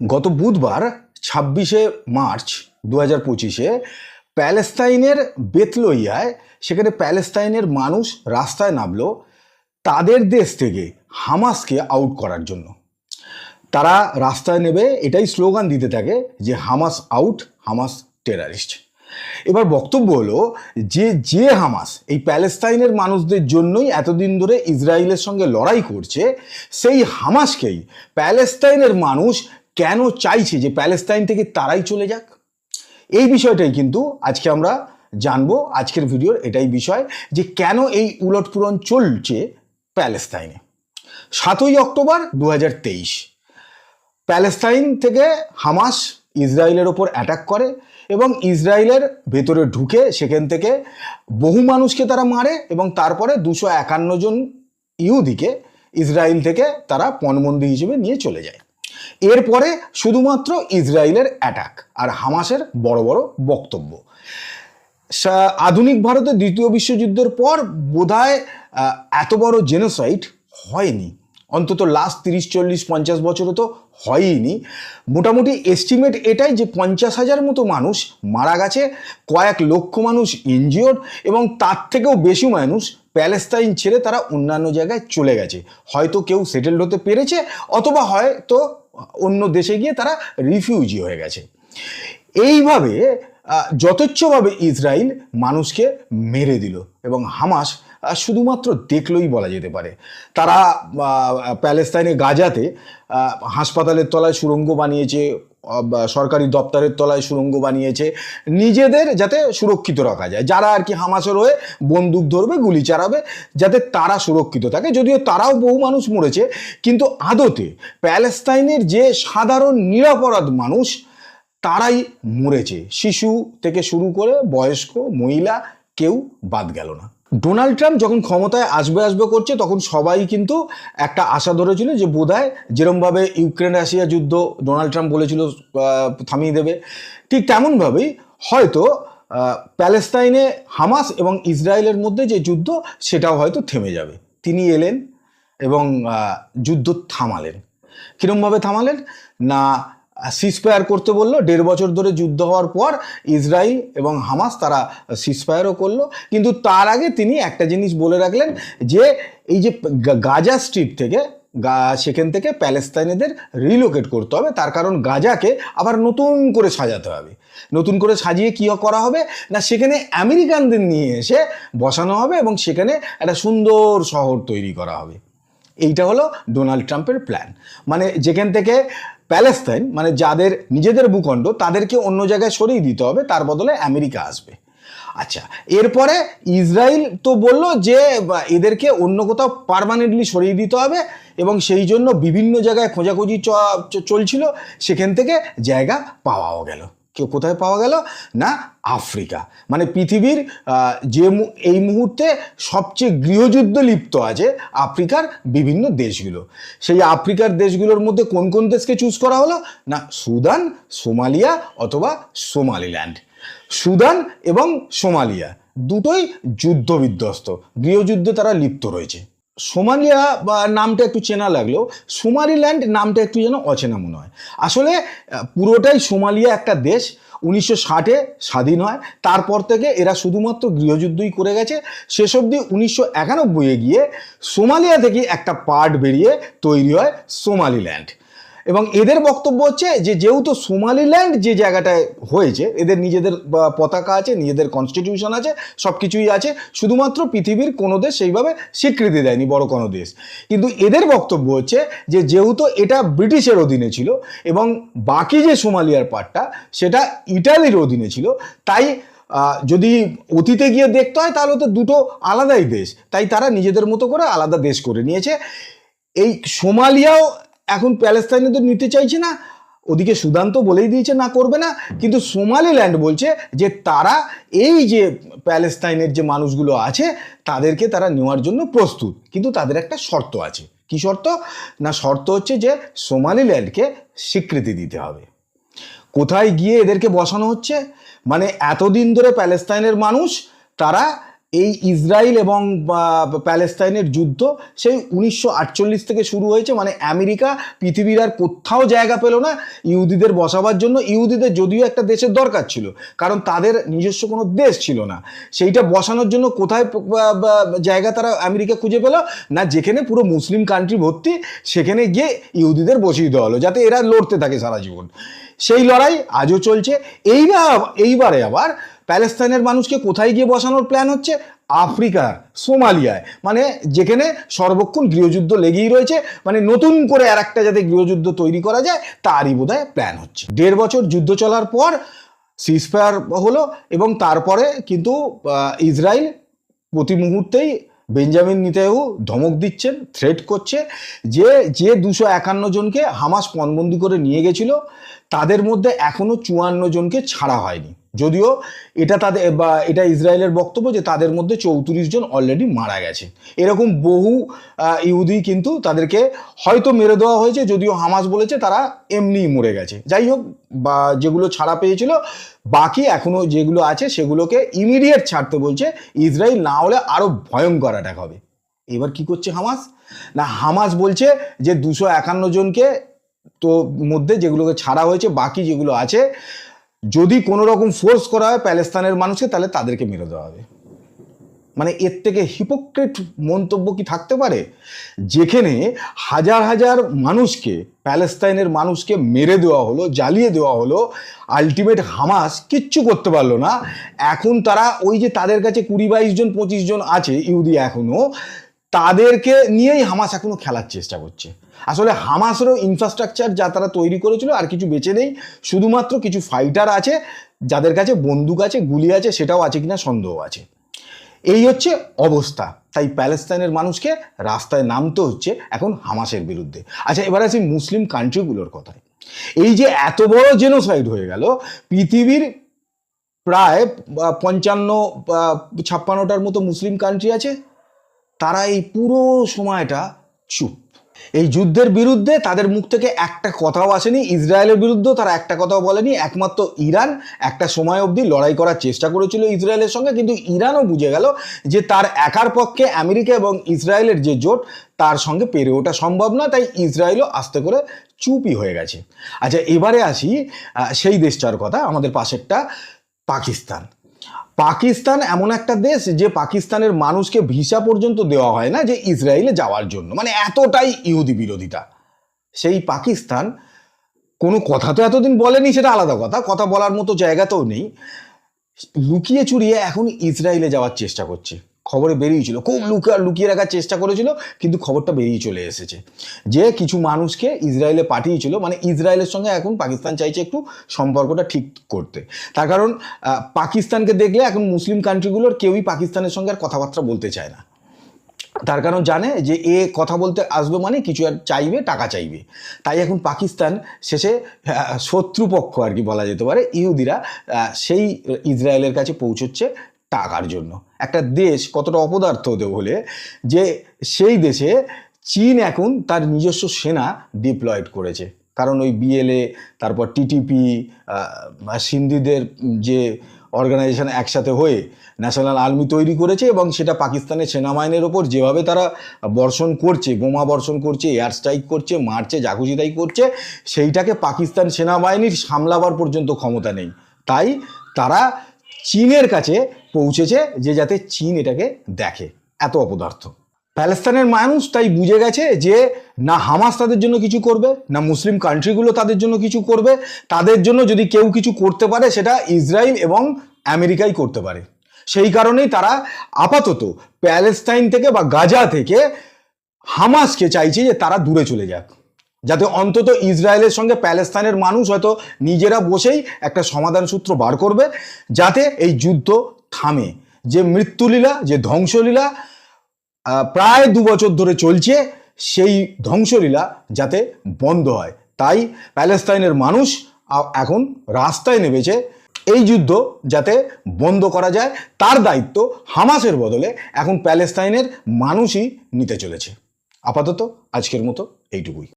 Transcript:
গত বুধবার, ছাব্বিশে মার্চ দু হাজার পঁচিশে প্যালেস্তাইনের বেতলইয়ায়, সেখানে প্যালেস্তাইনের মানুষ রাস্তায় নামলো তাদের দেশ থেকে হামাসকে আউট করার জন্য। তারা রাস্তায় নেবে, এটাই স্লোগান দিতে থাকে যে হামাস আউট হামাস টেরারিস্ট এবার বক্তব্য হলো যে যে হামাস এই প্যালেস্তাইনের মানুষদের জন্যই এতদিন ধরে ইসরায়েলের সঙ্গে লড়াই করছে, সেই হামাসকেই প্যালেস্তাইনের মানুষ কেন চাইছে যে প্যালেস্তাইন থেকে তারাই চলে যাক? এই বিষয়টাই কিন্তু আজকে আমরা জানব। আজকের ভিডিওর এটাই বিষয় যে কেন এই উলটপুরন চলছে প্যালেস্তাইনে। সাতই অক্টোবর দু হাজার তেইশ। প্যালেস্তাইন থেকে হামাস ইসরায়েলের ওপর অ্যাটাক করে এবং ইসরায়েলের ভেতরে ঢুকে সেখান থেকে বহু মানুষকে তারা মারে এবং তারপরে দুশো একান্ন জন ইহুদিকে ইসরায়েল থেকে তারা পণবন্দি হিসেবে নিয়ে চলে যায়। এরপরে শুধুমাত্র ইসরায়েলের অ্যাটাক আর হামাসের বড় বড় বক্তব্য। আধুনিক ভারতের দ্বিতীয় বিশ্বযুদ্ধের পর বোধহয় এত বড় জেনোসাইড হয়নি। অন্তত লাস্ট তিরিশ, চল্লিশ, পঞ্চাশ বছরে তো হয়ইনি। মোটামুটি এস্টিমেট এটাই যে পঞ্চাশ হাজার মতো মানুষ মারা গেছে, কয়েক লক্ষ মানুষ ইনজিওর্ড এবং তার থেকেও বেশি মানুষ প্যালেস্তাইন ছেড়ে তারা অন্যান্য জায়গায় চলে গেছে। হয়তো কেউ সেটেলড হতে পেরেছে, অথবা হয়তো অন্য দেশে গিয়ে তারা রিফিউজি হয়ে গেছে। এইভাবে যথেচ্ছভাবে ইসরায়েল মানুষকে মেরে দিল এবং হামাস শুধুমাত্র দেখলেই বলা যেতে পারে। তারা প্যালেস্তাইনে গাজাতে হাসপাতালের তলায় সুরঙ্গ বানিয়েছে সরকারি দপ্তরের তলায় সুড়ঙ্গ বানিয়েছে। নিজেদের যাতে সুরক্ষিত রাখা যায়। যারা আর কি হামাসের হয়ে বন্দুক ধরবে, গুলি চালাবে, যাতে তারা সুরক্ষিত থাকে। যদিও তারাও বহু মানুষ মরেছে, কিন্তু আদতে প্যালেস্তাইনের যে সাধারণ নিরাপরাধ মানুষ, তারাই মরেছে। শিশু থেকে শুরু করে বয়স্ক, মহিলা, কেউ বাদ গেল না। ডোনাল্ড ট্রাম্প যখন ক্ষমতায় আসবে আসবে করছে, তখন সবাই কিন্তু একটা আশা ধরেছিল যে বোধহয় যেরমভাবে ইউক্রেন রাশিয়া যুদ্ধ ডোনাল্ড ট্রাম্প বলেছিল থামিয়ে দেবে। ঠিক তেমনভাবেই হয়তো প্যালেস্তাইনে হামাস এবং ইসরায়েলের মধ্যে যে যুদ্ধ, সেটাও হয়তো থেমে যাবে। তিনি এলেন এবং যুদ্ধ থামালেন। কীরমভাবে থামালেন? না সিসফায়ার করতে বলল। দেড় বছর ধরে যুদ্ধ হওয়ার পর ইসরায়েল এবং হামাস তারা সিসফায়ারও করল। কিন্তু তার আগে তিনি একটা জিনিস বলে রাখলেন যে, এই যে গাজা স্ট্রিট থেকে, গা, সেখান থেকে প্যালেস্তাইনিদের রিলোকেট করতে হবে। তার কারণ গাজাকে আবার নতুন করে সাজাতে হবে। নতুন করে সাজিয়ে কী করা হবে? না, সেখানে আমেরিকানদের নিয়ে এসে বসানো হবে এবং সেখানে একটা সুন্দর শহর তৈরি করা হবে। এইটা হলো ডোনাল্ড ট্রাম্পের প্ল্যান মানে যেখান থেকে প্যালেস্তাইন মানে যাদের নিজেদের ভূখণ্ড, তাদেরকে অন্য জায়গায় সরিয়ে দিতে হবে, তার বদলে আমেরিকা আসবে। আচ্ছা এরপরে ইসরায়েল তো বলল যে এদেরকে অন্য কোথাও পারমানেন্টলি সরিয়ে দিতে হবে এবং সেই জন্য বিভিন্ন জায়গায় খোঁজাখুঁজি চলছিল, সেখান থেকে জায়গা পাওয়াও গেল। কোথায় পাওয়া গেল? না, আফ্রিকা। মানে পৃথিবীর যে এই মুহূর্তে সবচেয়ে গৃহযুদ্ধ লিপ্ত আছে আফ্রিকার বিভিন্ন দেশগুলো। সেই আফ্রিকার দেশগুলোর মধ্যে কোন কোন দেশকে চুজ করা হলো? না, সুদান, সোমালিয়া অথবা সোমালিল্যান্ড। সুদান এবং সোমালিয়া দুটোই যুদ্ধ বিধ্বস্ত গৃহযুদ্ধে তারা লিপ্ত রয়েছে। সোমালিয়া, বা নামটা একটু চেনা লাগলেও, সোমালিল্যান্ড নামটা একটু যেন অচেনা মনে হয়। আসলে পুরোটাই সোমালিয়া একটা দেশ, উনিশশো ষাটে স্বাধীন হয়, তারপর থেকে এরা শুধুমাত্র গৃহযুদ্ধই করে গেছে, শেষ অবধি উনিশশো একানব্বইয়ে গিয়ে সোমালিয়া থেকে একটা পার্ট বেরিয়ে তৈরি হয় সোমালিল্যান্ড। এবং এদের বক্তব্য হচ্ছে যে, যেহেতু সোমালিল্যান্ড যে জায়গাটায় হয়েছে, এদের নিজেদের পতাকা আছে, নিজেদের কনস্টিটিউশন আছে সব কিছুই আছে, শুধুমাত্র পৃথিবীর কোনো দেশ সেইভাবে স্বীকৃতি দেয়নি, বড় কোনো দেশ। কিন্তু এদের বক্তব্য হচ্ছে যে, যেহেতু এটা ব্রিটিশের অধীনে ছিল এবং বাকি যে সোমালিয়ার পার্টটা, সেটা ইটালির অধীনে ছিল, তাই যদি অতীতে গিয়ে দেখতে হয়, তাহলে তো দুটো আলাদাই দেশ, তাই তারা নিজেদের মতো করে আলাদা দেশ করে নিয়েছে। এই সোমালিয়াও এখন প্যালেস্তাইনে তো নিতে চাইছে না। ওদিকে সুদান তো বলেই দিয়েছে, না করবে না। কিন্তু সোমালিল্যান্ড বলছে যে তারা এই যে প্যালেস্তাইনের যে মানুষগুলো আছে, তাদেরকে তারা নেওয়ার জন্য প্রস্তুত। কিন্তু তাদের একটা শর্ত আছে। কি শর্ত? না, শর্ত হচ্ছে যে সোমালিল্যান্ডকে স্বীকৃতি দিতে হবে। কোথায় গিয়ে এদেরকে বসানো হচ্ছে? মানে এতদিন ধরে প্যালেস্তাইনের মানুষ, তারা এই ইসরায়েল এবং প্যালেস্তাইনের যুদ্ধ সেই উনিশশো আটচল্লিশ থেকে শুরু হয়েছে। মানে আমেরিকা পৃথিবীর আর কোথাও জায়গা পেল না ইহুদিদের বসাবার জন্য। ইহুদিদের যদিও একটা দেশের দরকার ছিল, কারণ তাদের নিজস্ব কোনো দেশ ছিল না। সেইটা বসানোর জন্য কোথায় জায়গা তারা আমেরিকা খুঁজে পেল? না, যেখানে পুরো মুসলিম কান্ট্রি ভর্তি, সেখানে গিয়ে ইহুদিদের বসিয়ে দেওয়া হলো, যাতে এরা লড়তে থাকে সারা জীবন। সেই লড়াই আজও চলছে। এইবার এইবারে আবার প্যালেস্তাইনের মানুষকে কোথায় গিয়ে বসানোর প্ল্যান হচ্ছে? আফ্রিকার সোমালিয়ায়। মানে যেখানে সর্বক্ষণ গৃহযুদ্ধ লেগেই রয়েছে মানে নতুন করে আর একটা যাতে গৃহযুদ্ধ তৈরি করা যায়, তারই বোধহয় প্ল্যান হচ্ছে। দেড় বছর যুদ্ধ চলার পর সিজফায়ার হলো এবং তারপরে কিন্তু ইসরায়েল প্রতি মুহূর্তেই বেঞ্জামিন নিতেহু ধমক দিচ্ছেন থ্রেট করছে যে যে দুশো একান্ন জনকে হামাস পণবন্দি করে নিয়ে গেছিল, তাদের মধ্যে এখনও চুয়ান্ন জনকে ছাড়া হয়নি। যদিও এটা তাদের, বা এটা ইসরায়েলের বক্তব্য যে তাদের মধ্যে চৌত্রিশ জন অলরেডি মারা গেছে। এরকম বহু ইহুদি কিন্তু তাদেরকে হয়তো মেরে দেওয়া হয়েছে, যদিও হামাস বলেছে তারা এমনিই মরে গেছে। যাই হোক, বা যেগুলো ছাড়া পেয়েছিল, বাকি এখনও যেগুলো আছে সেগুলোকে ইমিডিয়েট ছাড়তে বলছে, ইসরায়েল না হলে আরও ভয়ঙ্কর অ্যাটাক হবে। এবার কি করছে হামাস? না, হামাস বলছে যে দুশো একান্ন জনকে তো মধ্যে যেগুলোকে ছাড়া হয়েছে, বাকি যেগুলো আছে যদি কোনো রকম ফোর্স করা হয় প্যালেস্তানের মানুষকে, তাহলে তাদেরকে মেরে দেওয়া হবে। মানে এর থেকে হিপোক্রেট মন্তব্য কি থাকতে পারে? যেখানে হাজার হাজার মানুষকে, প্যালেস্তাইনের মানুষকে মেরে দেওয়া হলো, জ্বালিয়ে দেওয়া হলো আলটিমেট হামাস কিচ্ছু করতে পারল না। এখন তারা ওই যে তাদের কাছে কুড়ি বাইশ জন, পঁচিশ জন আছে, ইহুদি এখনও তাদেরকে নিয়েই হামাস এখনও খেলার চেষ্টা করছে। আসলে হামাসেরও ইনফ্রাস্ট্রাকচার যা তারা তৈরি করেছিল আর কিছু বেঁচে নেই, শুধুমাত্র কিছু ফাইটার আছে, যাদের কাছে বন্দুক আছে, গুলি আছে, সেটাও আছে কিনা সন্দেহ আছে। এই হচ্ছে অবস্থা। তাই প্যালেস্তাইনের মানুষকে রাস্তায় নামতে হচ্ছে এখন হামাসের বিরুদ্ধে। আচ্ছা এবার আসি মুসলিম কান্ট্রিগুলোর কথায়। এই যে এত বড় জেনোসাইড হয়ে গেল, পৃথিবীর প্রায় পঞ্চান্ন ছাপ্পান্নটার মতো মুসলিম কান্ট্রি আছে তারা এই পুরো সময়টা চুপ। এই যুদ্ধের বিরুদ্ধে তাদের মুখ থেকে একটা কথাও আসেনি, ইসরায়েলের বিরুদ্ধেও তারা একটা কথাও বলেনি, একমাত্র ইরান একটা সময় অবধি লড়াই করার চেষ্টা করেছিল ইসরায়েলের সঙ্গে, কিন্তু ইরানও বুঝে গেল যে তার একার পক্ষে আমেরিকা এবং ইসরায়েলের যে জোট, তার সঙ্গে পেরে ওঠা সম্ভব না তাই ইসরায়েলও আস্তে করে চুপই হয়ে গেছে। আচ্ছা এবারে আসি সেই দেশটার কথা, আমাদের পাশেরটা পাকিস্তান। পাকিস্তান এমন একটা দেশ যে পাকিস্তানের মানুষকে ভিসা পর্যন্ত দেওয়া হয় না যে ইসরায়েলে যাওয়ার জন্য। মানে এতটাই ইহুদি বিরোধিতা সেই পাকিস্তান কোনো কথা তো এতদিন বলেনি, সেটা আলাদা কথা কথা বলার মতো জায়গাতেও নেই। লুকিয়ে চুরিয়ে এখন ইসরায়েলে যাওয়ার চেষ্টা করছে। খবরে বেরিয়েছিল। খুব লুকা লুকিয়ে রাখার চেষ্টা করেছিল, কিন্তু খবরটা বেরিয়ে চলে এসেছে। যে কিছু মানুষকে ইসরায়েলে পাঠিয়েছিল মানে ইসরায়েলের সঙ্গে এখন পাকিস্তান চাইছে একটু সম্পর্কটা ঠিক করতে। তার কারণ পাকিস্তানকে দেখলে এখন মুসলিম কান্ট্রিগুলোর কেউই পাকিস্তানের সঙ্গে আর কথাবার্তা বলতে চায় না। তার কারণ জানে যে এ কথা বলতে আসবে মানে কিছু আর চাইবে, টাকা চাইবে। তাই এখন পাকিস্তান শেষে শত্রুপক্ষ আর কি বলা যেতে পারে, ইহুদিরা সেই ইসরায়েলের কাছে পৌঁছচ্ছে টাকার জন্য। একটা দেশ কতটা অপদার্থ হতে হলে যে সেই দেশে চীন এখন তার নিজস্ব সেনা ডিপ্লয়েড করেছে। কারণ ওই বিএলএ তারপর টিটিপি সিন্ধিদের যে অর্গানাইজেশন একসাথে হয়ে ন্যাশনাল আর্মি তৈরি করেছে এবং সেটা পাকিস্তানের সেনাবাহিনীর ওপর যেভাবে তারা বর্ষণ করছে, বোমা বর্ষণ করছে এয়ার স্ট্রাইক করছে, মারছে, জাকুজি তাই করছে, সেইটাকে পাকিস্তান সেনাবাহিনীর সামলাবার পর্যন্ত ক্ষমতা নেই। তাই তারা চীনের কাছে পৌঁছেছে যে যাতে চীন এটাকে দেখে। এত অপদার্থ। প্যালেস্তানের মানুষ তাই বুঝে গেছে যে না হামাস তাদের জন্য কিছু করবে, না মুসলিম কান্ট্রিগুলো তাদের জন্য কিছু করবে, তাদের জন্য যদি কেউ কিছু করতে পারে সেটা ইসরায়েল এবং আমেরিকাই করতে পারে। সেই কারণেই তারা আপাতত প্যালেস্তাইন থেকে বা গাজা থেকে হামাসকে চাইছে যে তারা দূরে চলে যাক। যাতে অন্তত ইসরায়েলের সঙ্গে প্যালেস্তাইনের মানুষ হয়তো নিজেরা বসেই একটা সমাধান সূত্র বার করবে, যাতে এই যুদ্ধ থামে। যে মৃত্যুলীলা, যে ধ্বংসলীলা প্রায় দু বছর ধরে চলছে, সেই ধ্বংসলীলা যাতে বন্ধ হয়। তাই প্যালেস্তাইনের মানুষ এখন রাস্তায় নেমেছে এই যুদ্ধ যাতে বন্ধ করা যায়। তার দায়িত্ব হামাসের বদলে এখন প্যালেস্তাইনের মানুষই নিতে চলেছে। আপাতত আজকের মতো এইটুকুই।